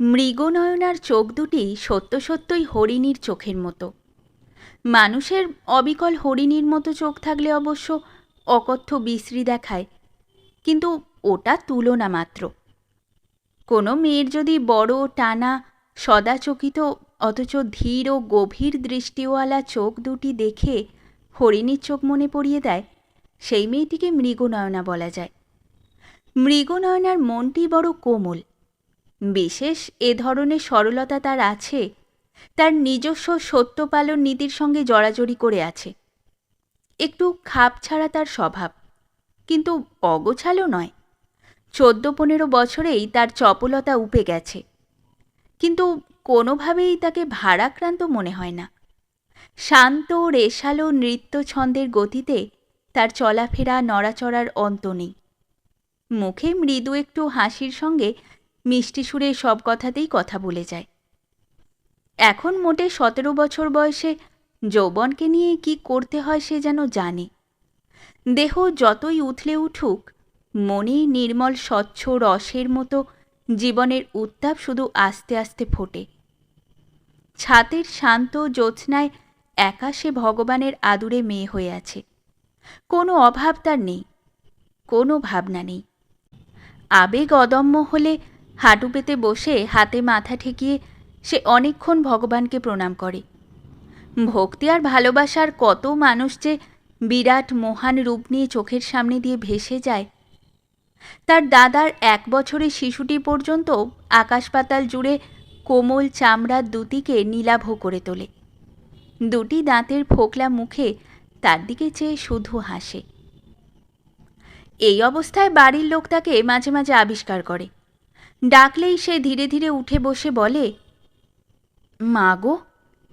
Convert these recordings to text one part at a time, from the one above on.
মৃগনয়নার চোখ দুটি সত্য সত্যই হরিণীর চোখের মতো। মানুষের অবিকল হরিণীর মতো চোখ থাকলে অবশ্য অকথ্য বিশ্রী দেখায়, কিন্তু ওটা তুলনা মাত্র। কোনো মেয়ের যদি বড়, টানা, সদাচকিত, অথচ ধীর ও গভীর দৃষ্টিওয়ালা চোখ দুটি দেখে হরিণীর চোখ মনে পড়িয়ে দেয়, সেই মেয়েটিকে মৃগনয়না বলা যায়। মৃগনয়নার মনটি বড় কোমল বিশেষ এ ধরনের সরলতা তার আছে, তার নিজস্ব সত্যপালন নীতির সঙ্গে জড়াজড়ি করে আছে। একটু খাপ ছাড়া তার স্বভাব, কিন্তু অগোছালো নয়। চোদ্দ পনেরো বছরেই তার চপলতা উপে গেছে, কিন্তু কোনোভাবেই তাকে ভারাক্রান্ত মনে হয় না। শান্ত, রেশালো নৃত্য ছন্দের গতিতে তার চলাফেরা নড়াচড়ার অন্ত নেই। মুখে মৃদু একটু হাসির সঙ্গে মিষ্টি সুরে সব কথাতেই কথা বলে যায়। এখন মোটে সতেরো বছর বয়সে যৌবনকে নিয়ে কি করতে হয় সে যেন জানে। দেহ যতই উথলে উঠুক, মনে নির্মল স্বচ্ছ রসের মতো জীবনের উত্তাপ শুধু আস্তে আস্তে ফোটে। ছাতের শান্ত জ্যোৎস্নায় একা সে ভগবানের আদুরে মেয়ে হয়ে আছে। কোনো অভাব তার নেই, কোনো ভাবনা নেই। আবেগ অদম্য হলে হাঁটু পেতে বসে হাতে মাথা ঠেকিয়ে সে অনেকক্ষণ ভগবানকে প্রণাম করে। ভক্তি আর ভালোবাসার কত মানুষ যে বিরাট মহান রূপ নিয়ে চোখের সামনে দিয়ে ভেসে যায়। তার দাদার এক বছরের শিশুটি পর্যন্ত আকাশ পাতাল জুড়ে কোমল চামড়ার দুটিকে নীলাভ করে তোলে। দুটি দাঁতের ফোকলা মুখে তার দিকে চেয়ে শুধু হাসে। এই অবস্থায় বাড়ির লোক তাকে মাঝে মাঝে আবিষ্কার করে। ডাকলেই সে ধীরে ধীরে উঠে বসে বলে, মা গো,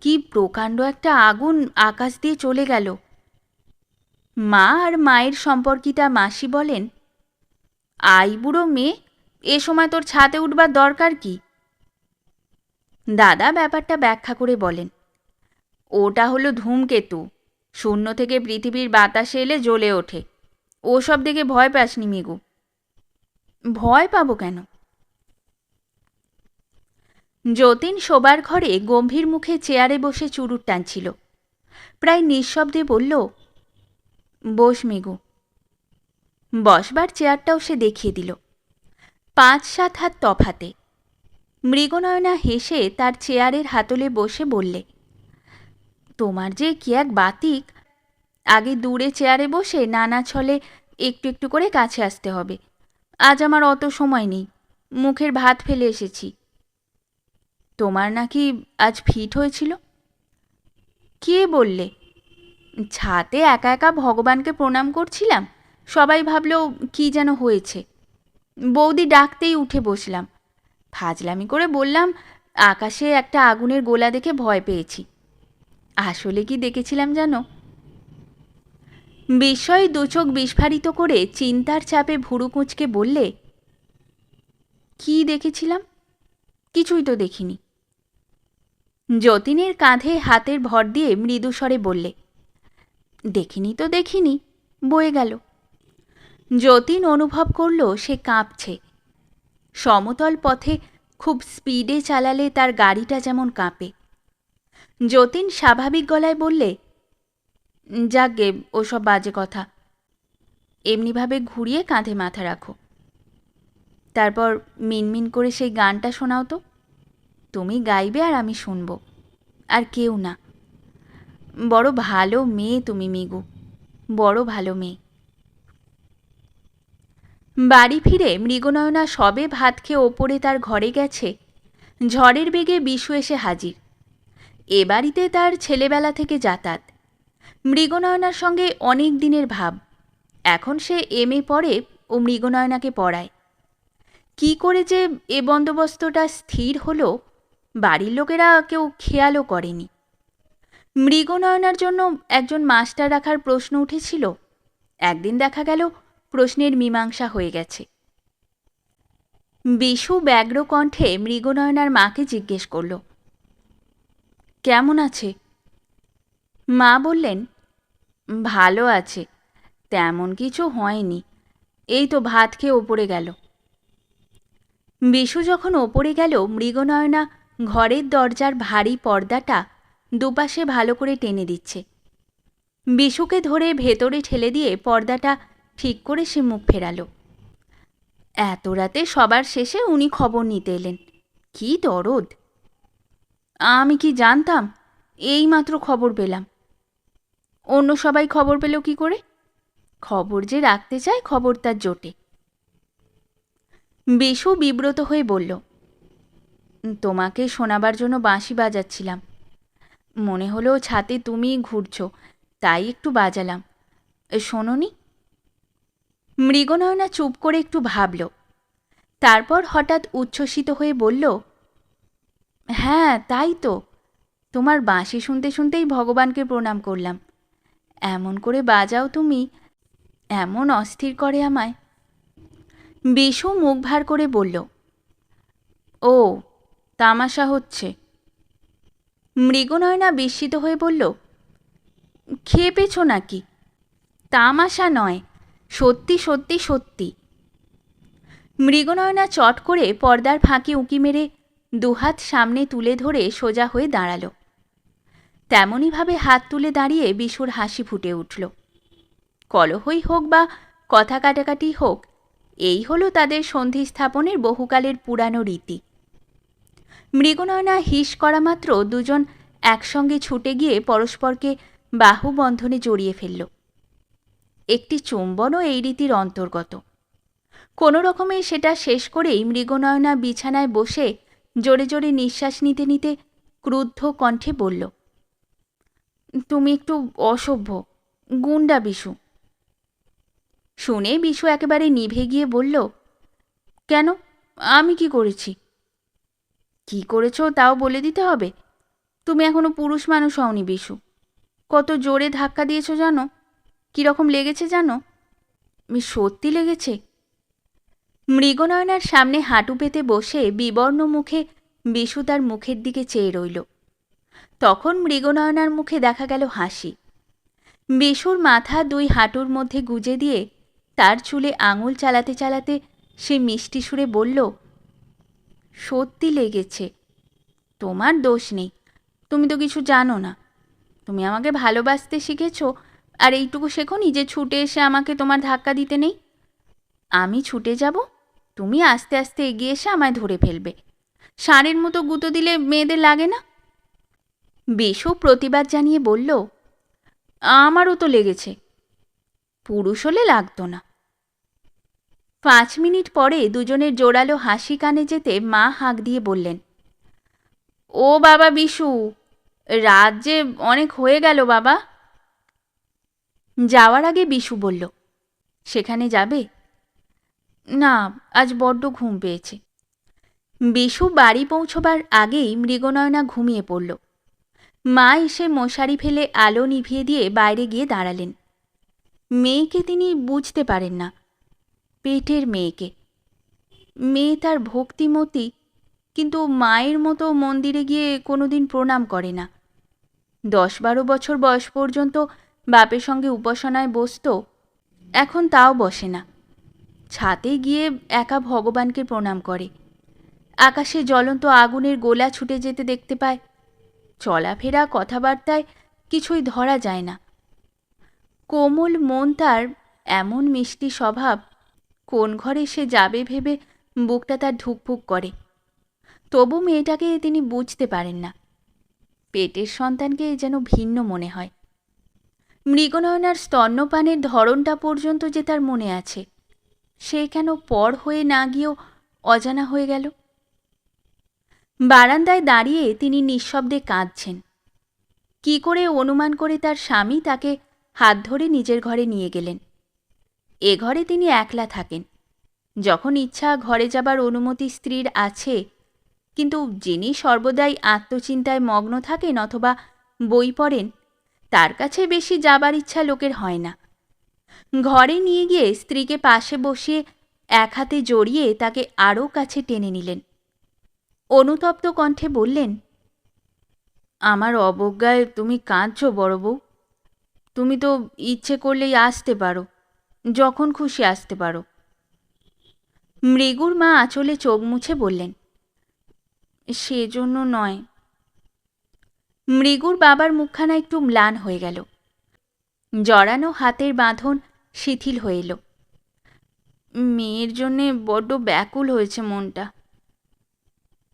কি প্রকাণ্ড একটা আগুন আকাশ দিয়ে চলে গেল। মা আর মায়ের সম্পর্কিতা মাসি বলেন, আই বুড়ো মেয়ে, এ সময় তোর ছাতে উঠবার দরকার কি? দাদা ব্যাপারটা ব্যাখ্যা করে বলেন, ওটা হলো ধূমকেতু। শূন্য থেকে পৃথিবীর বাতাসে এলে জ্বলে ওঠে। ওসব দেখে ভয় পাসনি মিগু ভয় পাবো কেন? যতীন শোবার ঘরে গম্ভীর মুখে চেয়ারে বসে চুরুট টানছিল। প্রায় নিঃশব্দে বলল, বস মিগু বসবার চেয়ারটাও সে দেখিয়ে দিল। পাঁচ সাত হাত তফাতে মৃগনয়না হেসে তার চেয়ারের হাতলে বসে বললে, তোমার যে কি এক বাতিক। আগে দূরে চেয়ারে বসে নানা ছলে একটু একটু করে কাছে আসতে হবে। আজ আমার অত সময় নেই। মুখের ভাত ফেলে এসেছি। তোমার নাকি আজ ফিট হয়েছিল? কে বললে? ছাতে একা একা ভগবানকে প্রণাম করছিলাম, সবাই ভাবল কি যেন হয়েছে। বৌদি ডাকতেই উঠে বসলাম। ফাজলামি করে বললাম, আকাশে একটা আগুনের গোলা দেখে ভয় পেয়েছি। আসলে কি দেখেছিলাম জানো? বিস্ময় দুচোখ বিস্ফারিত করে চিন্তার চাপে ভুরু কুঁচকে বললে, কি দেখেছিলাম? কিছুই তো দেখিনি। যতীনের কাঁধে হাতের ভর দিয়ে মৃদুস্বরে বললে, দেখিনি তো দেখিনি, বয়ে গেল। যতীন অনুভব করল সে কাঁপছে। সমতল পথে খুব স্পিডে চালালে তার গাড়িটা যেমন কাঁপে। যতীন স্বাভাবিক গলায় বললে যাকগে ওসব বাজে কথা। এমনিভাবে ঘুরিয়ে কাঁধে মাথা রাখো। তারপর মিনমিন করে সেই গানটা শোনাও তো। তুমি গাইবে আর আমি শুনব। আর কেউ না। বড় ভালো মেয়ে তুমি মিগু। বড় ভালো মেয়ে। বাড়ি ফিরে মৃগনয়না সবে ভাত খেয়ে ওপরে তার ঘরে গেছে। ঝড়ের বেগে বিশু এসে হাজির। এ বাড়িতে তার ছেলেবেলা থেকে যাতায়াত। মৃগনয়নার সঙ্গে অনেক দিনের ভাব। এখন সে এম এ পড়ে ও মৃগনয়নাকে পড়ায়। কি করে যে এ বন্দোবস্তটা স্থির হলো বাড়ির লোকেরা কেউ খেয়ালও করেনি। মৃগনয়নার জন্য একজন মাস্টার রাখার প্রশ্ন উঠেছিল। একদিন দেখা গেল, প্রশ্নের মীমাংসা হয়ে গেছে। বিশু ব্যগ্র কণ্ঠে মৃগনয়নার মাকে জিজ্ঞেস করল, কেমন আছে? মা বললেন, ভালো আছে, তেমন কিছু হয়নি। এই তো ভাত খেয়ে ওপরে গেল। বিশু যখন ওপরে গেল, মৃগনয়না ঘরের দরজার ভারী পর্দাটা দুপাশে ভালো করে টেনে দিচ্ছে। বিশুকে ধরে ভেতরে ঠেলে দিয়ে পর্দাটা ঠিক করে সে মুখ ফেরালো। এত রাতে সবার শেষে উনি খবর নিতে এলেন। কি দরদ। আমি কি জানতাম? এইমাত্র খবর পেলাম। অন্য সবাই খবর পেল কি করে? খবর যে রাখতে চায় খবর তার জোটে। বিশু বিব্রত হয়ে বলল তোমাকে শোনাবার জন্য বাঁশি বাজাচ্ছিলাম। মনে হলো ছাতে তুমি ঘুরছ, তাই একটু বাজালাম। শোনোনি? মৃগনয়না চুপ করে একটু ভাবল। তারপর হঠাৎ উচ্ছ্বসিত হয়ে বলল হ্যাঁ তাই তো। তোমার বাঁশি শুনতে শুনতেই ভগবানকে প্রণাম করলাম। এমন করে বাজাও তুমি, এমন অস্থির করে আমায়। বিশু মুখ ভার করে বলল, ও তামাশা হচ্ছে। মৃগনয়না বিস্মিত হয়ে বলল, খেয়ে পেছ নাকি? তামাশা নয়, সত্যি সত্যি সত্যি। মৃগনয়না চট করে পর্দার ফাঁকে উঁকি মেরে দুহাত সামনে তুলে ধরে সোজা হয়ে দাঁড়াল। তেমনইভাবে হাত তুলে দাঁড়িয়ে বিশুর হাসি ফুটে উঠল। কলহই হোক বা কথা কাটাকাটি হোক, এই হলো তাদের সন্ধি স্থাপনের বহুকালের পুরানো রীতি। মৃগনয়না হিস করা মাত্র দুজন একসঙ্গে ছুটে গিয়ে পরস্পরকে বাহুবন্ধনে জড়িয়ে ফেলল। একটি চুম্বনও এই রীতির অন্তর্গত। কোনো রকমে সেটা শেষ করেই মৃগনয়না বিছানায় বসে জোরে জোরে নিঃশ্বাস নিতে নিতে ক্রুদ্ধ কণ্ঠে বলল, তুমি একটু অসভ্য, গুন্ডা বিশু। শুনে বিশু একেবারে নিভে গিয়ে বলল, কেন? আমি কি করেছি? কি করেছ তাও বলে দিতে হবে? তুমি এখনও পুরুষ মানুষ হওনি বিশু। কত জোরে ধাক্কা দিয়েছ জানো? কীরকম লেগেছে জানো? মি সত্যি লেগেছে। মৃগনয়নার সামনে হাঁটু পেতে বসে বিবর্ণ মুখে বিশু তার মুখের দিকে চেয়ে রইল। তখন মৃগনয়নার মুখে দেখা গেল হাসি। বিশুর মাথা দুই হাঁটুর মধ্যে গুজে দিয়ে তার চুলে আঙুল চালাতে চালাতে সে মিষ্টি সুরে বলল সত্যি লেগেছে। তোমার দোষ নেই। তুমি তো কিছু জানো না। তুমি আমাকে ভালোবাসতে শিখেছ, আর এইটুকু শেখো নি যে ছুটে এসে আমাকে তোমার ধাক্কা দিতে নেই। আমি ছুটে যাব, তুমি আস্তে আস্তে এগিয়ে এসে আমায় ধরে ফেলবে। ষাঁড়ের মতো গুঁতো দিলে মেয়েদের লাগে না? বেশও প্রতিবাদ জানিয়ে বলল, আমারও তো লেগেছে। পুরুষ হলে লাগতো না। পাঁচ মিনিট পরে দুজনের জোরালো হাসি কানে যেতে মা হাঁক দিয়ে বললেন, ও বাবা বিশু, রাত যে অনেক হয়ে গেল বাবা। যাওয়ার আগে বিশু বলল, সেখানে যাবে? না, আজ বড্ড ঘুম পেয়েছে। বিশু বাড়ি পৌঁছবার আগেই মৃগনয়না ঘুমিয়ে পড়ল। মা এসে মশারি ফেলে আলো নিভিয়ে দিয়ে বাইরে গিয়ে দাঁড়ালেন। মেয়েকে তিনি বুঝতে পারেন না। পেটের মেয়েকে। মেয়ে তার ভক্তিমতী, কিন্তু মায়ের মতো মন্দিরে গিয়ে কোনোদিন প্রণাম করে না। দশ বারো বছর বয়স পর্যন্ত বাপের সঙ্গে উপাসনায় বসত এখন তাও বসে না। ছাতে গিয়ে একা ভগবানকে প্রণাম করে। আকাশে জ্বলন্ত আগুনের গোলা ছুটে যেতে দেখতে পায়। চলাফেরা কথাবার্তায় কিছুই ধরা যায় না। কোমল মন তার এমন মিষ্টি স্বভাব কোন ঘরে সে যাবে ভেবে বুকটা তার ধুকপুক করে। তবু মেয়েটাকে তিনি বুঝতে পারেন না। পেটের সন্তানকে যেন ভিন্ন মনে হয়। মৃগনয়নার স্তন্যপানের ধরনটা পর্যন্ত যে তার মনে আছে, সে কেন পর হয়ে না গিয়েও অজানা হয়ে গেল? বারান্দায় দাঁড়িয়ে তিনি নিঃশব্দে কাঁদছেন। কি করে অনুমান করে তার স্বামী তাকে হাত ধরে নিজের ঘরে নিয়ে গেলেন? এ ঘরে তিনি একলা থাকেন। যখন ইচ্ছা ঘরে যাবার অনুমতি স্ত্রীর আছে, কিন্তু যিনি সর্বদাই আত্মচিন্তায় মগ্ন থাকেন অথবা বই পড়েন, তার কাছে বেশি যাবার ইচ্ছা লোকের হয় না। ঘরে নিয়ে গিয়ে স্ত্রীকে পাশে বসিয়ে এক হাতে জড়িয়ে তাকে আরও কাছে টেনে নিলেন। অনুতপ্ত কণ্ঠে বললেন, আমার অবজ্ঞায় তুমি কাঁদছ বড় বউ। তুমি তো ইচ্ছে করলেই আসতে পারো। যখন খুশি আসতে পারো। মৃগুর মা আঁচলে চোখ মুছে বললেন, সেজন্য নয়। মৃগুর বাবার মুখখানা একটু ম্লান হয়ে গেল। জড়ানো হাতের বাঁধন শিথিল হয়ে এলো। মেয়ের জন্যে বড্ড ব্যাকুল হয়েছে মনটা।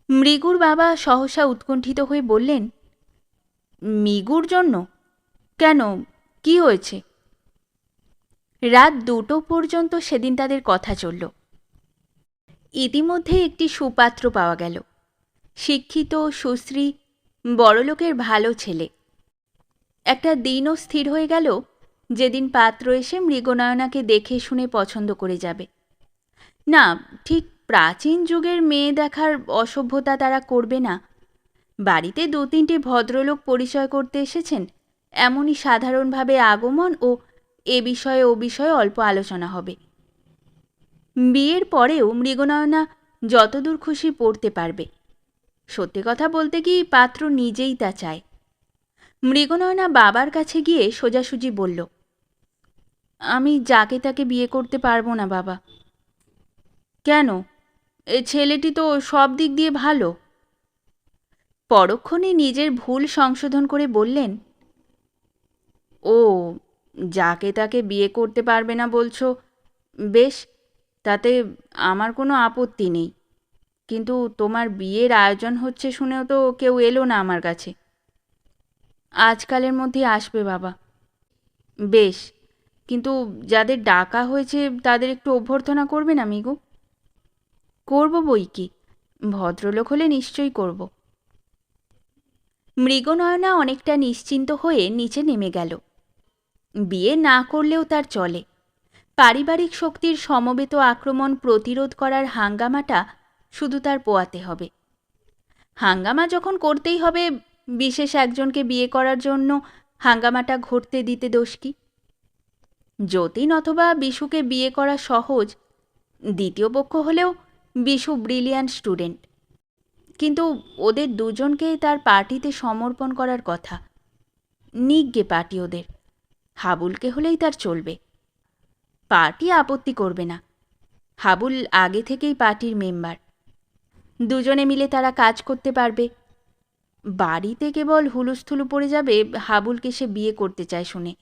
মৃগুর বাবা সহসা উৎকণ্ঠিত হয়ে বললেন, মিগুর জন্য? কেন? কি হয়েছে? রাত দুটো পর্যন্ত সেদিন তাদের কথা চলল। ইতিমধ্যে একটি সুপাত্র পাওয়া গেল। শিক্ষিত, সুশ্রী, বড়লোকের ভালো ছেলে। একটা দিনও স্থির হয়ে গেল, যেদিন পাত্র এসে মৃগনয়নাকে দেখে শুনে পছন্দ করে যাবে। না, ঠিক প্রাচীন যুগের মেয়ে দেখার অসভ্যতা তারা করবে না। বাড়িতে দু তিনটি ভদ্রলোক পরিচয় করতে এসেছেন, এমনই সাধারণভাবে আগমন ও এ বিষয়ে, ও বিষয়ে অল্প আলোচনা হবে। বিয়ের পরেও মৃগনয়না যতদূর খুশি পড়তে পারবে। সত্যি কথা বলতে কি, পাত্র নিজেই তা চায়। মৃগনয়না বাবার কাছে গিয়ে সোজাসুজি বলল, আমি যাকে তাকে বিয়ে করতে পারব না, বাবা। কেন? এ ছেলেটি তো সব দিক দিয়ে ভালো। পরক্ষণে নিজের ভুল সংশোধন করে বললেন, ও যাকে তাকে বিয়ে করতে পারবে না বলছো? বেশ, তাতে আমার কোনো আপত্তি নেই। কিন্তু তোমার বিয়ের আয়োজন হচ্ছে শুনেও তো কেউ এলো না আমার কাছে। আজকালের মধ্যে আসবে বাবা। বেশ, কিন্তু যাদের ডাকা হয়েছে তাদের একটু অভ্যর্থনা করবে না মিগু? করব বই কি? ভদ্রলোক হলে নিশ্চয়ই করব। মৃগনয়না অনেকটা নিশ্চিন্ত হয়ে নিচে নেমে গেল। বিয়ে না করলেও তার চলে। পারিবারিক শক্তির সমবেত আক্রমণ প্রতিরোধ করার হাঙ্গামাটা শুধু তার পোয়াতে হবে। হাঙ্গামা যখন করতেই হবে, বিশেষ একজনকে বিয়ে করার জন্য হাঙ্গামাটা ঘটতে দিতে দোষ কি? যতীন অথবা বিশুকে বিয়ে করা সহজ, দ্বিতীয় পক্ষ হলেও বিশু ব্রিলিয়ান্ট স্টুডেন্ট। কিন্তু ওদের দুজনকে তার পার্টিতে সমর্পণ করার কথা। নিজ্ঞে পার্টি ওদের। হাবুলকে হলেই তার চলবে। পার্টি আপত্তি করবে না। হাবুল আগে থেকেই পার্টির মেম্বার। দুজনে মিলে তারা কাজ করতে পারবে। বাড়িতে কেবল হুলুস্থুলু পড়ে যাবে হাবুলকে সে বিয়ে করতে চায় শুনে।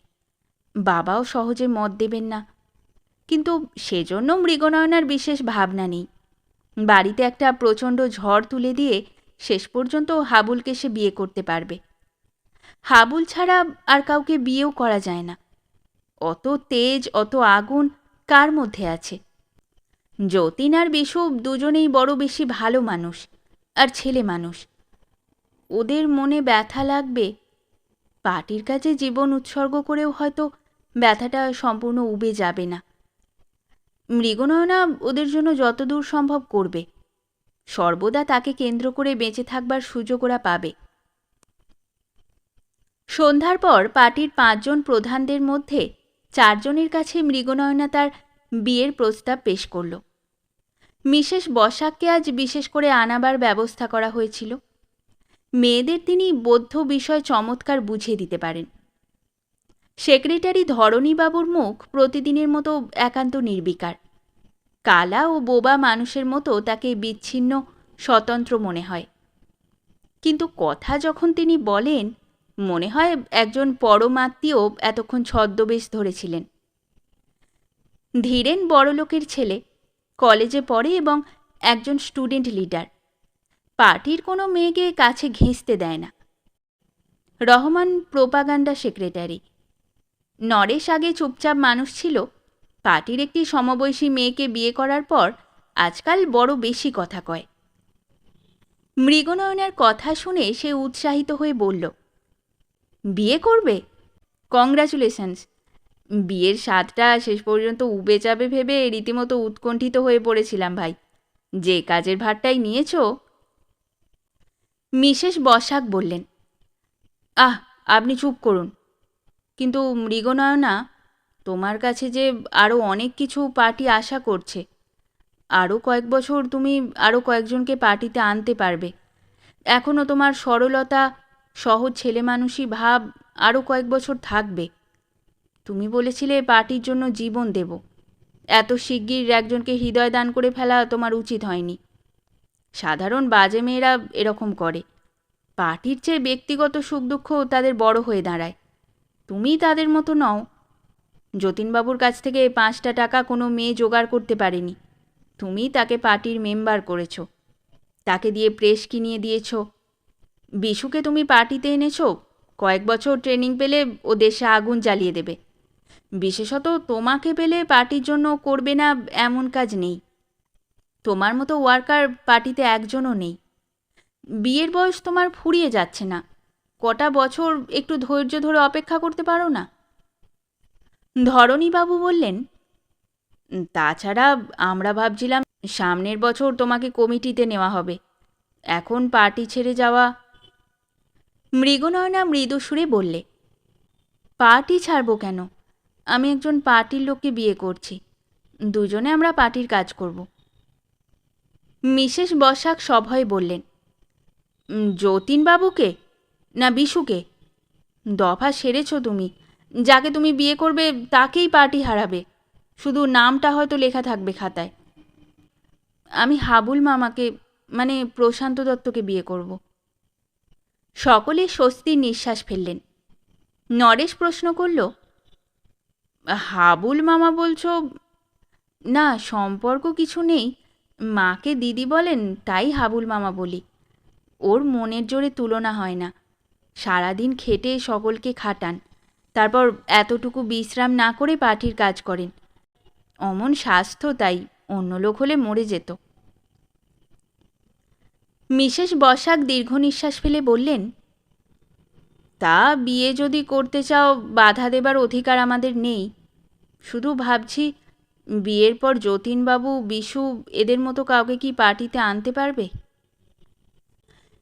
বাবাও সহজে মত দেবেন না। কিন্তু সেজন্য মৃগনয়নার বিশেষ ভাবনা নেই। বাড়িতে একটা প্রচণ্ড ঝড় তুলে দিয়ে শেষ পর্যন্ত হাবুলকে সে বিয়ে করতে পারবে। হাবুল ছাড়া আর কাউকে বিয়েও করা যায় না। অত তেজ, অত আগুন কার মধ্যে আছে? যতীন আর বিশু দুজনেই বড় বেশি ভালো মানুষ আর ছেলে মানুষ। ওদের মনে ব্যথা লাগবে। পার্টির কাছে জীবন উৎসর্গ করেও হয়তো ব্যথাটা সম্পূর্ণ উবে যাবে না। মৃগনয়না ওদের জন্য যতদূর সম্ভব করবে। সর্বদা তাকে কেন্দ্র করে বেঁচে থাকবার সুযোগ ওরা পাবে। সন্ধ্যার পর পার্টির পাঁচজন প্রধানদের মধ্যে চারজনের কাছে মৃগনয়না তার বিয়ের প্রস্তাব পেশ করল। মিসেস বসাককে আজ বিশেষ করে আনাবার ব্যবস্থা করা হয়েছিল। মেয়েদের তিনি বৌদ্ধ বিষয় চমৎকার বুঝিয়ে দিতে পারেন। সেক্রেটারি ধরণীবাবুর মুখ প্রতিদিনের মতো একান্ত নির্বিকার। কালা ও বোবা মানুষের মতো তাকে বিচ্ছিন্ন, স্বতন্ত্র মনে হয়। কিন্তু কথা যখন তিনি বলেন মনে হয় একজন পরমাত্মীয় এতক্ষণ ছদ্মবেশ ধরেছিলেন। ধীরেন বড়লোকের ছেলে, কলেজে পড়ে এবং একজন স্টুডেন্ট লিডার। পার্টির কোনো মেয়েকে কাছে ঘেঁচতে দেয় না। Rahman propaganda secretary. নরেশ আগে চুপচাপ মানুষ ছিল। পার্টির একটি সমবয়সী মেয়েকে বিয়ে করার পর আজকাল বড় বেশি কথা কয়। মৃগনয়নের কথা শুনে সে উৎসাহিত হয়ে বলল বিয়ে করবে? কংগ্রাচুলেশনস বিয়ের স্বাদটা শেষ পর্যন্ত উবে যাবে ভেবে রীতিমতো উৎকণ্ঠিত হয়ে পড়েছিলাম ভাই। যে কাজের ভারটাই নিয়েছো? মিসেস বসাক বললেন, আহ, আপনি চুপ করুন। কিন্তু মৃগনয়না, তোমার কাছে যে আরও অনেক কিছু পার্টি আশা করছে আরও কয়েক বছর তুমি আরও কয়েকজনকে পার্টিতে আনতে পারবে। এখনও তোমার সরলতা সহজ ছেলে মানুষই ভাব আরও কয়েক বছর থাকবে। তুমি বলেছিলে পার্টির জন্য জীবন দেব। এত শিগগির একজনকে হৃদয় দান করে ফেলা তোমার উচিত হয়নি। সাধারণ বাজে মেয়েরা এরকম করে। পার্টির চেয়ে ব্যক্তিগত সুখ দুঃখ তাদের বড় হয়ে দাঁড়ায়। তুমি তাদের মতো নও। যতীনবাবুর কাছ থেকে পাঁচটা টাকা কোনো মেয়ে জোগাড় করতে পারেনি। তুমি তাকে পার্টির মেম্বার করেছ। তাকে দিয়ে প্রেস কিনিয়ে দিয়েছ। বিশুকে তুমি পার্টিতে এনেছো, কয়েক বছর ট্রেনিং পেলে ও দেশে আগুন জ্বালিয়ে দেবে। বিশেষত তোমাকে পেলে পার্টির জন্য করবে না এমন কাজ নেই। তোমার মতো ওয়ার্কার পার্টিতে একজনও নেই। বিয়ের বয়স তোমার ফুরিয়ে যাচ্ছে না। কটা বছর একটু ধৈর্য ধরে অপেক্ষা করতে পারো না? ধরণীবাবু বললেন, তাছাড়া আমরা ভাবছিলাম সামনের বছর তোমাকে কমিটিতে নেওয়া হবে। এখন পার্টি ছেড়ে যাওয়া মৃগনয়না মৃদু সুরে বললে, পার্টি ছাড়বো কেন? আমি একজন পার্টির লোককে বিয়ে করছি। দুজনে আমরা পার্টির কাজ করব। মিসেস বসাক সভয়ে বললেন, যতীনবাবুকে না বিশুকে? দফা সেরেছ তুমি। যাকে তুমি বিয়ে করবে তাকেই পার্টি হারাবে। শুধু নামটা হয়তো লেখা থাকবে খাতায়। আমি হাবুল মামাকে মানে প্রশান্ত দত্তকে বিয়ে করব। সকলে স্বস্তির নিঃশ্বাস ফেললেন। নরেশ প্রশ্ন করল, হাবুল মামা বলছো, না, সম্পর্ক কিছু নেই। মাকে দিদি বলেন, তাই হাবুল মামা বলি। ওর মনের জোরে তুলনা হয় না। সারাদিন খেটে সকলকে খাটান। তারপর এতটুকু বিশ্রাম না করে পার্টির কাজ করেন। অমন স্বাস্থ্য তাই, অন্য লোক হলে মরে যেত। মিসেস বসাক দীর্ঘ নিঃশ্বাস ফেলে বললেন, তা বিয়ে যদি করতে চাও, বাধা দেবার অধিকার আমাদের নেই। শুধু ভাবছি, বিয়ের পর যতীনবাবু, বিশু এদের মতো কাউকে কি পার্টিতে আনতে পারবে?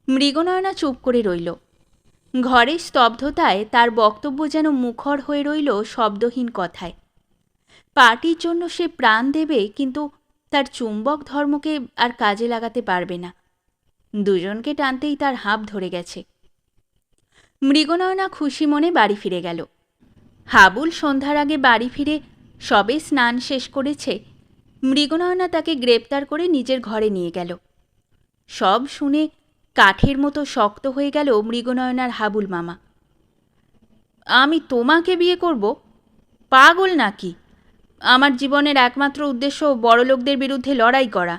মৃগনয়না চুপ করে রইল। ঘরের স্তব্ধতায় তার বক্তব্য যেন মুখর হয়ে রইল শব্দহীন কথায়। পার্টির জন্য সে প্রাণ দেবে, কিন্তু তার চুম্বক ধর্মকে আর কাজে লাগাতে পারবে না। দুজনকে টানতেই তার হাঁপ ধরে গেছে। মৃগনয়না খুশি মনে বাড়ি ফিরে গেল। হাবুল সন্ধ্যার আগে বাড়ি ফিরে সবে স্নান শেষ করেছে, মৃগনয়না তাকে গ্রেপ্তার করে নিজের ঘরে নিয়ে গেল। সব শুনে কাঠের মতো শক্ত হয়ে গেল মৃগনয়নার হাবুল মামা। আমি তোমাকে বিয়ে করব? পাগল নাকি? আমার জীবনের একমাত্র উদ্দেশ্য বড়লোকদের বিরুদ্ধে লড়াই করা।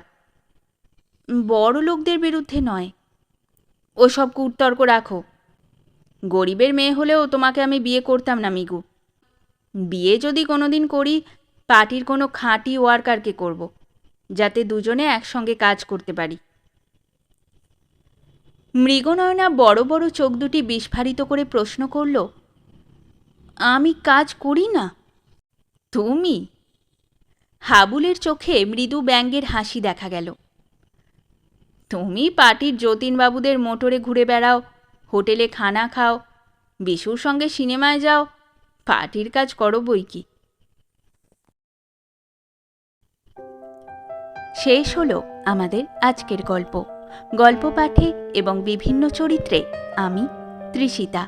বড় লোকদের বিরুদ্ধে নয়। ওসব কুটতর্ক রাখো। গরিবের মেয়ে হলেও তোমাকে আমি বিয়ে করতাম না, মিগু। বিয়ে যদি কোনোদিন করি, পার্টির কোনো খাঁটি ওয়ার্কারকে করব, যাতে দুজনে একসঙ্গে কাজ করতে পারি। মৃগনয়না বড় বড় চোখ দুটি বিস্ফারিত করে প্রশ্ন করল, আমি কাজ করি না? তুমি? হাবুলের চোখে মৃদু ব্যঙ্গের হাসি দেখা গেল। তুমি পার্টির যতীনবাবুদের মোটরে ঘুরে বেড়াও, হোটেলে খানা খাও, বিশুর সঙ্গে সিনেমায় যাও, পার্টির কাজ করো বই কি। শেষ হলো আমাদের আজকের গল্প। গল্প পাঠে এবং বিভিন্ন চরিত্রে আমি তৃষিতা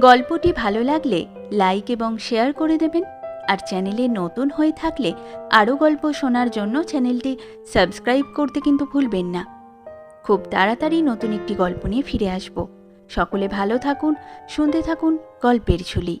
গল্পটি ভালো লাগলে লাইক এবং শেয়ার করে দেবেন, আর চ্যানেলে নতুন হয়ে থাকলে আরও গল্প শোনার জন্য চ্যানেলটি সাবস্ক্রাইব করতে কিন্তু ভুলবেন না। খুব তাড়াতাড়ি নতুন একটি গল্প নিয়ে ফিরে আসব। সকলে ভালো থাকুন, শুনতে থাকুন গল্পের ঝুলি।